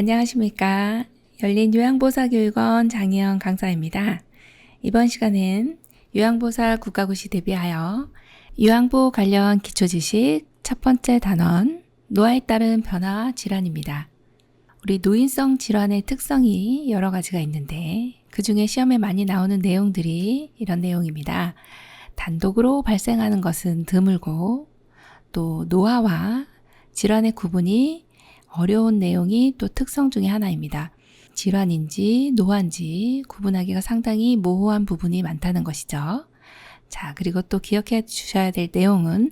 안녕하십니까. 열린 요양보사교육원 장희영 강사입니다. 이번 시간은 요양보사 국가고시 대비하여 요양보 관련 기초지식 첫 번째 단원 노화에 따른 변화 질환입니다. 우리 노인성 질환의 특성이 여러 가지가 있는데 그 중에 시험에 많이 나오는 내용들이 이런 내용입니다. 단독으로 발생하는 것은 드물고 또 노화와 질환의 구분이 어려운 내용이 또 특성 중의 하나입니다. 질환인지 노화인지 구분하기가 상당히 모호한 부분이 많다는 것이죠. 자, 그리고 또 기억해 주셔야 될 내용은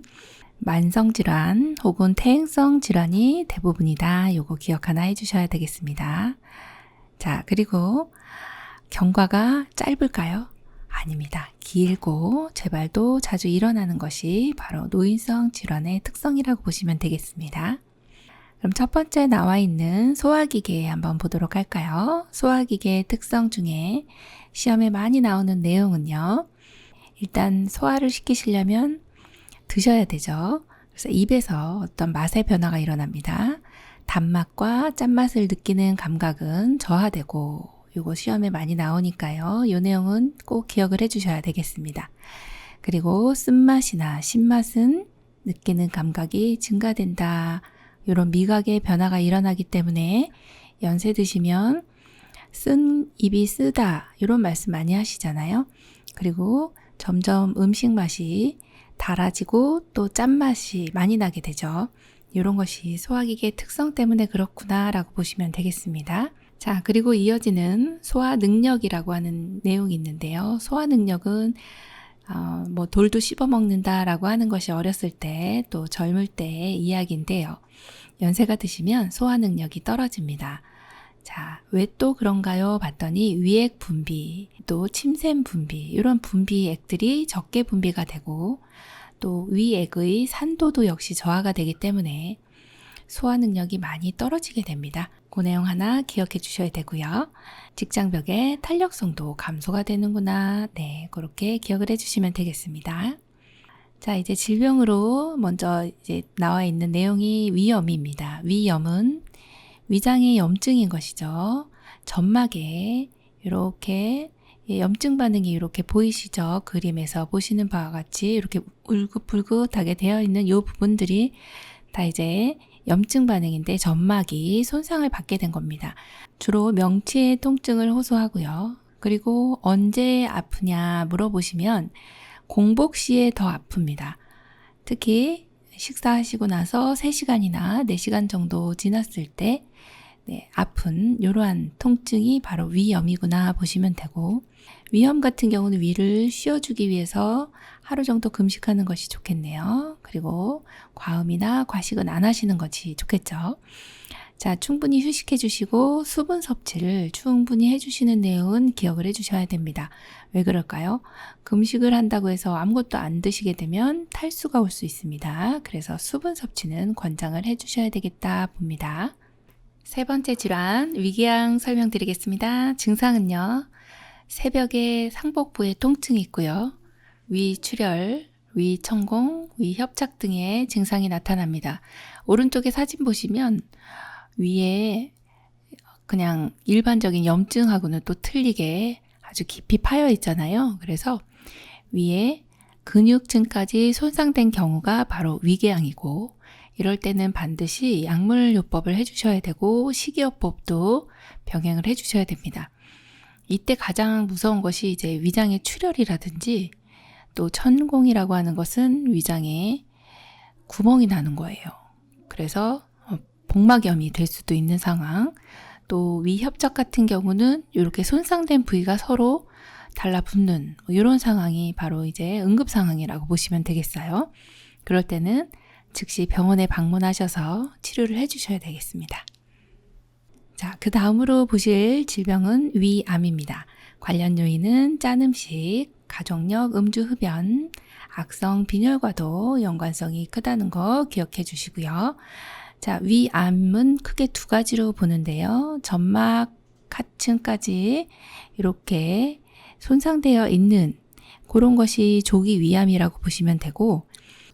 만성 질환 혹은 퇴행성 질환이 대부분이다. 요거 기억 하나 해 주셔야 되겠습니다. 자, 그리고 경과가 짧을까요? 아닙니다. 길고 재발도 자주 일어나는 것이 바로 노인성 질환의 특성이라고 보시면 되겠습니다. 그럼 첫 번째 나와 있는 소화기계 한번 보도록 할까요? 소화기계의 특성 중에 시험에 많이 나오는 내용은요. 일단 소화를 시키시려면 드셔야 되죠. 그래서 입에서 어떤 맛의 변화가 일어납니다. 단맛과 짠맛을 느끼는 감각은 저하되고 요거 시험에 많이 나오니까요. 요 내용은 꼭 기억을 해 주셔야 되겠습니다. 그리고 쓴맛이나 신맛은 느끼는 감각이 증가된다. 이런 미각의 변화가 일어나기 때문에 연세 드시면 쓴 입이 쓰다 이런 말씀 많이 하시잖아요. 그리고 점점 음식 맛이 달아지고 또 짠맛이 많이 나게 되죠. 이런 것이 소화기계 특성 때문에 그렇구나라고 보시면 되겠습니다. 자, 그리고 이어지는 소화 능력이라고 하는 내용이 있는데요. 소화 능력은 어, 뭐 돌도 씹어 먹는다라고 하는 것이 어렸을 때 또 젊을 때의 이야기인데요. 연세가 드시면 소화 능력이 떨어집니다. 자, 왜 또 그런가요? 봤더니 위액 분비, 또 침샘 분비, 이런 분비액들이 적게 분비가 되고 또 위액의 산도도 역시 저하가 되기 때문에 소화 능력이 많이 떨어지게 됩니다. 그 내용 하나 기억해 주셔야 되고요. 직장벽의 탄력성도 감소가 되는구나. 네, 그렇게 기억을 해 주시면 되겠습니다. 자, 이제 질병으로 먼저 이제 나와 있는 내용이 위염입니다. 위염은 위장의 염증인 것이죠. 점막에 이렇게 염증 반응이 이렇게 보이시죠? 그림에서 보시는 바와 같이 이렇게 울긋불긋하게 되어 있는 이 부분들이 다 이제 염증 반응인데 점막이 손상을 받게 된 겁니다. 주로 명치의 통증을 호소하고요. 그리고 언제 아프냐 물어보시면 공복 시에 더 아픕니다. 특히 식사하시고 나서 3시간이나 4시간 정도 지났을 때 네, 아픈 이러한 통증이 바로 위염이구나 보시면 되고 위염 같은 경우는 위를 쉬어주기 위해서 하루 정도 금식하는 것이 좋겠네요. 그리고 과음이나 과식은 안 하시는 것이 좋겠죠. 자, 충분히 휴식해 주시고 수분 섭취를 충분히 해 주시는 내용은 기억을 해 주셔야 됩니다. 왜 그럴까요? 금식을 한다고 해서 아무것도 안 드시게 되면 탈수가 올 수 있습니다. 그래서 수분 섭취는 권장을 해 주셔야 되겠다 봅니다. 세 번째 질환 위궤양 설명드리겠습니다. 증상은요. 새벽에 상복부에 통증이 있고요. 위출혈, 위천공, 위협착 등의 증상이 나타납니다. 오른쪽에 사진 보시면 위에 그냥 일반적인 염증하고는 또 틀리게 아주 깊이 파여 있잖아요. 그래서 위에 근육층까지 손상된 경우가 바로 위궤양이고 이럴 때는 반드시 약물요법을 해주셔야 되고 식이요법도 병행을 해주셔야 됩니다. 이때 가장 무서운 것이 이제 위장의 출혈이라든지 또 천공이라고 하는 것은 위장에 구멍이 나는 거예요. 그래서 복막염이 될 수도 있는 상황, 또 위협적 같은 경우는 이렇게 손상된 부위가 서로 달라붙는 이런 뭐 상황이 바로 이제 응급 상황이라고 보시면 되겠어요. 그럴 때는 즉시 병원에 방문하셔서 치료를 해주셔야 되겠습니다. 자, 그 다음으로 보실 질병은 위암입니다. 관련 요인은 짠 음식, 가족력, 음주 흡연, 악성 빈혈과도 연관성이 크다는 거 기억해 주시고요. 자, 위암은 크게 두 가지로 보는데요. 점막 하층까지 이렇게 손상되어 있는 그런 것이 조기 위암이라고 보시면 되고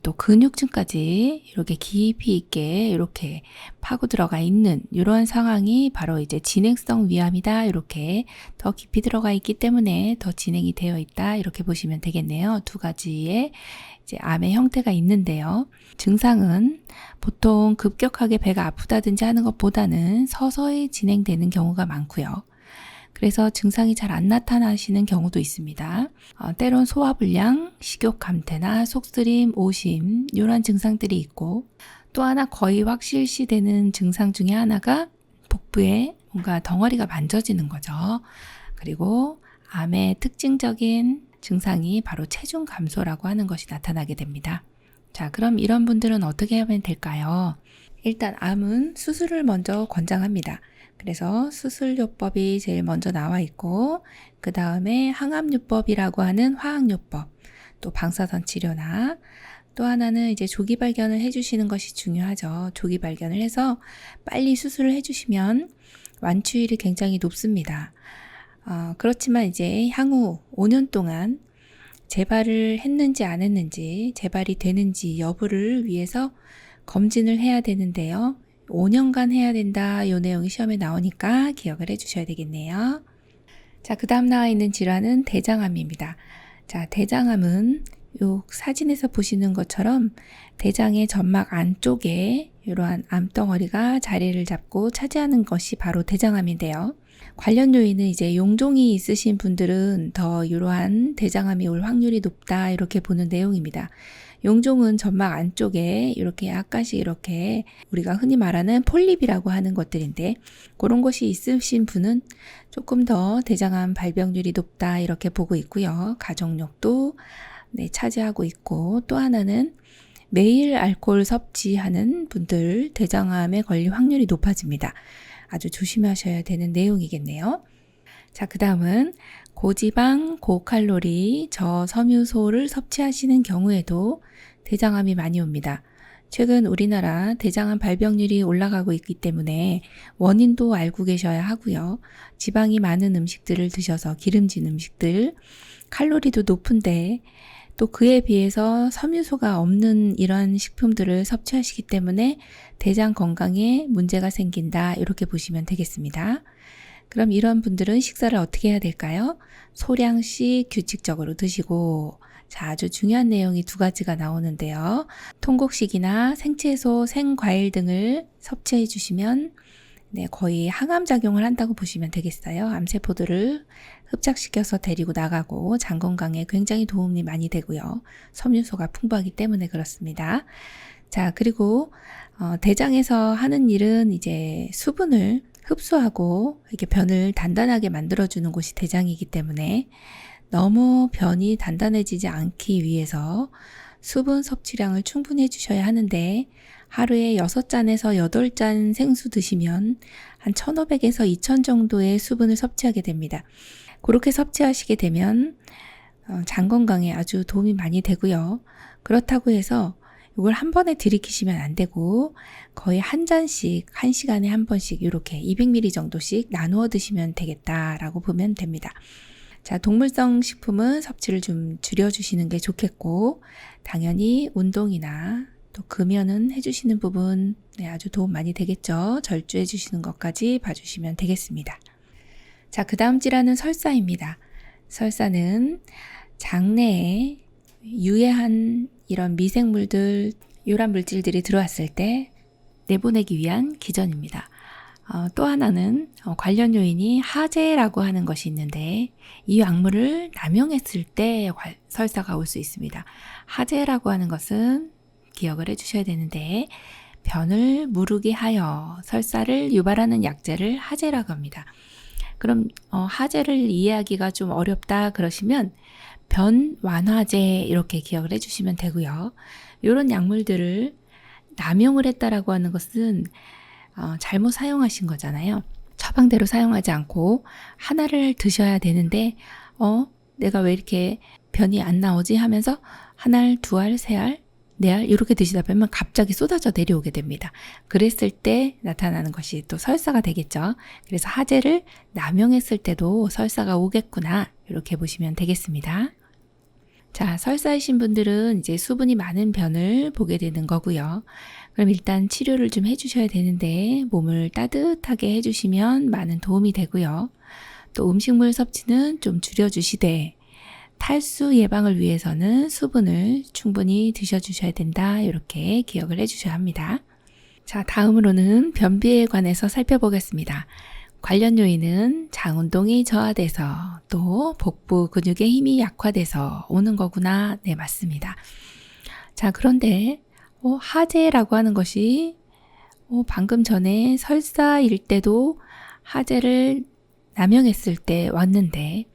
또 근육층까지 이렇게 깊이 있게 이렇게 파고 들어가 있는 이러한 상황이 바로 이제 진행성 위암이다. 이렇게 더 깊이 들어가 있기 때문에 더 진행이 되어 있다. 이렇게 보시면 되겠네요. 두 가지의 이제 암의 형태가 있는데요. 증상은 보통 급격하게 배가 아프다든지 하는 것보다는 서서히 진행되는 경우가 많고요. 그래서 증상이 잘 안 나타나시는 경우도 있습니다. 어, 때론 소화불량, 식욕 감퇴나 속쓰림, 오심 이런 증상들이 있고 또 하나 거의 확실시되는 증상 중에 하나가 복부에 뭔가 덩어리가 만져지는 거죠. 그리고 암의 특징적인 증상이 바로 체중 감소라고 하는 것이 나타나게 됩니다. 자, 그럼 이런 분들은 어떻게 하면 될까요? 일단 암은 수술을 먼저 권장합니다. 그래서 수술요법이 제일 먼저 나와 있고, 그 다음에 항암요법이라고 하는 화학요법, 또 방사선 치료나 또 하나는 이제 조기 발견을 해주시는 것이 중요하죠. 조기 발견을 해서 빨리 수술을 해주시면 완치율이 굉장히 높습니다. 어, 그렇지만 이제 향후 5년 동안 재발을 했는지 안 했는지, 재발이 되는지 여부를 위해서 검진을 해야 되는데요. 5년간 해야 된다. 요 내용이 시험에 나오니까 기억을 해 주셔야 되겠네요. 자, 그 다음 나와 있는 질환은 대장암입니다. 자, 대장암은 요 사진에서 보시는 것처럼 대장의 점막 안쪽에 이러한 암덩어리가 자리를 잡고 차지하는 것이 바로 대장암인데요. 관련 요인은 이제 용종이 있으신 분들은 더 이러한 대장암이 올 확률이 높다 이렇게 보는 내용입니다. 용종은 점막 안쪽에 이렇게 약간씩 이렇게 우리가 흔히 말하는 폴립이라고 하는 것들인데 그런 것이 있으신 분은 조금 더 대장암 발병률이 높다 이렇게 보고 있고요. 가족력도 네, 차지하고 있고 또 하나는 매일 알코올 섭취하는 분들 대장암에 걸릴 확률이 높아집니다. 아주 조심하셔야 되는 내용이겠네요. 자, 그 다음은 고지방, 고칼로리, 저섬유소를 섭취하시는 경우에도 대장암이 많이 옵니다. 최근 우리나라 대장암 발병률이 올라가고 있기 때문에 원인도 알고 계셔야 하고요. 지방이 많은 음식들을 드셔서 기름진 음식들, 칼로리도 높은데 또 그에 비해서 섬유소가 없는 이런 식품들을 섭취하시기 때문에 대장 건강에 문제가 생긴다. 이렇게 보시면 되겠습니다. 그럼 이런 분들은 식사를 어떻게 해야 될까요? 소량씩 규칙적으로 드시고, 자, 아주 중요한 내용이 두 가지가 나오는데요. 통곡식이나 생채소, 생과일 등을 섭취해 주시면 네, 거의 항암 작용을 한다고 보시면 되겠어요. 암세포들을 흡착시켜서 데리고 나가고 장 건강에 굉장히 도움이 많이 되고요. 섬유소가 풍부하기 때문에 그렇습니다. 자, 그리고 어, 대장에서 하는 일은 이제 수분을 흡수하고 이렇게 변을 단단하게 만들어주는 곳이 대장이기 때문에 너무 변이 단단해지지 않기 위해서 수분 섭취량을 충분히 해주셔야 하는데 하루에 6잔에서 8잔 생수 드시면 한 1500에서 2000 정도의 수분을 섭취하게 됩니다. 그렇게 섭취하시게 되면 어, 장 건강에 아주 도움이 많이 되고요. 그렇다고 해서 이걸 한 번에 들이키시면 안 되고 거의 한 잔씩 한 시간에 한 번씩 이렇게 200ml 정도씩 나누어 드시면 되겠다라고 보면 됩니다. 자, 동물성 식품은 섭취를 좀 줄여주시는 게 좋겠고, 당연히 운동이나 또 금연은 해주시는 부분 네, 아주 도움 많이 되겠죠. 절주해 주시는 것까지 봐주시면 되겠습니다. 자, 그 다음 질환은 설사입니다. 설사는 장내에 유해한 이런 미생물들, 요란 물질들이 들어왔을 때 내보내기 위한 기전입니다. 어, 또 하나는 어, 관련 요인이 하재라고 하는 것이 있는데 이 약물을 남용했을 때 설사가 올 수 있습니다. 하재라고 하는 것은 기억을 해주셔야 되는데 변을 무르게 하여 설사를 유발하는 약재를 하재라고 합니다. 그럼 어, 하재를 이해하기가 좀 어렵다 그러시면 변 완화제 이렇게 기억을 해주시면 되고요. 이런 약물들을 남용을 했다라고 하는 것은 어, 잘못 사용하신 거잖아요. 처방대로 사용하지 않고 하나를 드셔야 되는데 어 내가 왜 이렇게 변이 안 나오지 하면서 한 알, 두 알, 세 알, 네 알 이렇게 드시다 보면 갑자기 쏟아져 내려오게 됩니다. 그랬을 때 나타나는 것이 또 설사가 되겠죠. 그래서 하재를 남용했을 때도 설사가 오겠구나 이렇게 보시면 되겠습니다. 자, 설사이신 분들은 이제 수분이 많은 변을 보게 되는 거고요. 그럼 일단 치료를 좀 해주셔야 되는데 몸을 따뜻하게 해주시면 많은 도움이 되고요. 또 음식물 섭취는 좀 줄여주시되 탈수 예방을 위해서는 수분을 충분히 드셔주셔야 된다. 이렇게 기억을 해주셔야 합니다. 자, 다음으로는 변비에 관해서 살펴보겠습니다. 관련 요인은 장운동이 저하돼서 또 복부 근육의 힘이 약화돼서 오는 거구나. 네, 맞습니다. 자, 그런데 어, 하재라고 하는 것이 어, 방금 전에 설사일 때도 하재를 남용했을 때 왔는데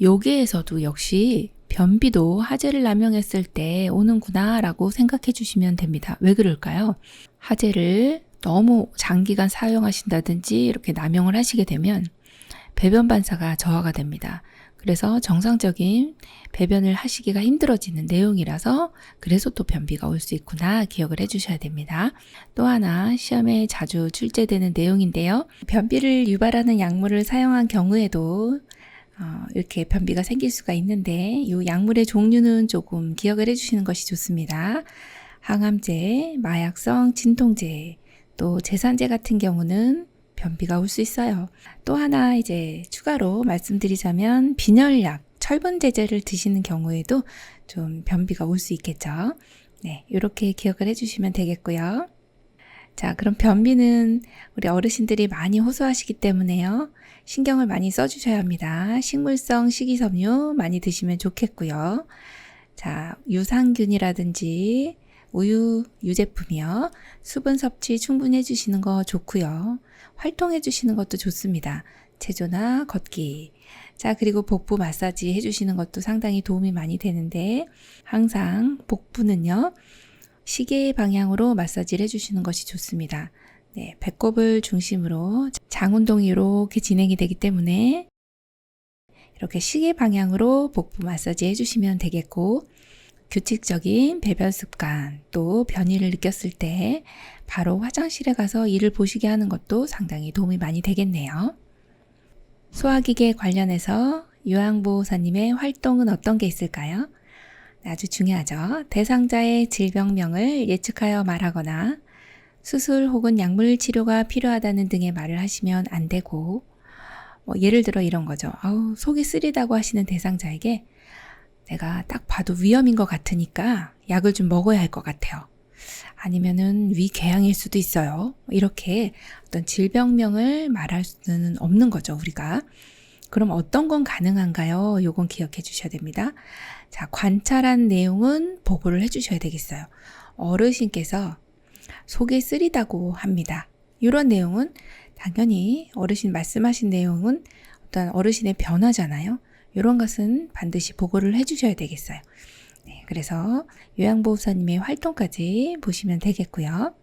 여기에서도 역시 변비도 하재를 남용했을 때 오는구나 라고 생각해 주시면 됩니다. 왜 그럴까요? 하재를 너무 장기간 사용하신다든지 이렇게 남용을 하시게 되면 배변 반사가 저하가 됩니다. 그래서 정상적인 배변을 하시기가 힘들어지는 내용이라서 그래서 또 변비가 올 수 있구나 기억을 해주셔야 됩니다. 또 하나 시험에 자주 출제되는 내용인데요. 변비를 유발하는 약물을 사용한 경우에도 어, 이렇게 변비가 생길 수가 있는데 이 약물의 종류는 조금 기억을 해주시는 것이 좋습니다. 항암제, 마약성 진통제, 또 제산제 같은 경우는 변비가 올 수 있어요. 또 하나 이제 추가로 말씀드리자면 빈혈약, 철분제제를 드시는 경우에도 좀 변비가 올 수 있겠죠. 네, 이렇게 기억을 해주시면 되겠고요. 자, 그럼 변비는 우리 어르신들이 많이 호소하시기 때문에요. 신경을 많이 써주셔야 합니다. 식물성 식이섬유 많이 드시면 좋겠고요. 자, 유산균이라든지 우유 유제품이요. 수분 섭취 충분히 해주시는 거 좋고요. 활동해 주시는 것도 좋습니다. 체조나 걷기. 자, 그리고 복부 마사지 해주시는 것도 상당히 도움이 많이 되는데, 항상 복부는요, 시계 방향으로 마사지를 해주시는 것이 좋습니다. 네, 배꼽을 중심으로 장 운동이 이렇게 진행이 되기 때문에 이렇게 시계 방향으로 복부 마사지 해주시면 되겠고, 규칙적인 배변 습관, 또 변이를 느꼈을 때 바로 화장실에 가서 일을 보시게 하는 것도 상당히 도움이 많이 되겠네요. 소화기계 관련해서 요양보호사님의 활동은 어떤 게 있을까요? 아주 중요하죠. 대상자의 질병명을 예측하여 말하거나 수술 혹은 약물 치료가 필요하다는 등의 말을 하시면 안 되고, 뭐 예를 들어 이런 거죠. 아우, 속이 쓰리다고 하시는 대상자에게 내가 딱 봐도 위험인 것 같으니까 약을 좀 먹어야 할 것 같아요. 아니면은 위궤양일 수도 있어요. 이렇게 어떤 질병명을 말할 수는 없는 거죠, 우리가. 그럼 어떤 건 가능한가요? 요건 기억해 주셔야 됩니다. 자, 관찰한 내용은 보고를 해 주셔야 되겠어요. 어르신께서 속이 쓰리다고 합니다. 이런 내용은 당연히 어르신 말씀하신 내용은 어떤 어르신의 변화잖아요. 이런 것은 반드시 보고를 해주셔야 되겠어요. 네, 그래서 요양보호사님의 활동까지 보시면 되겠고요.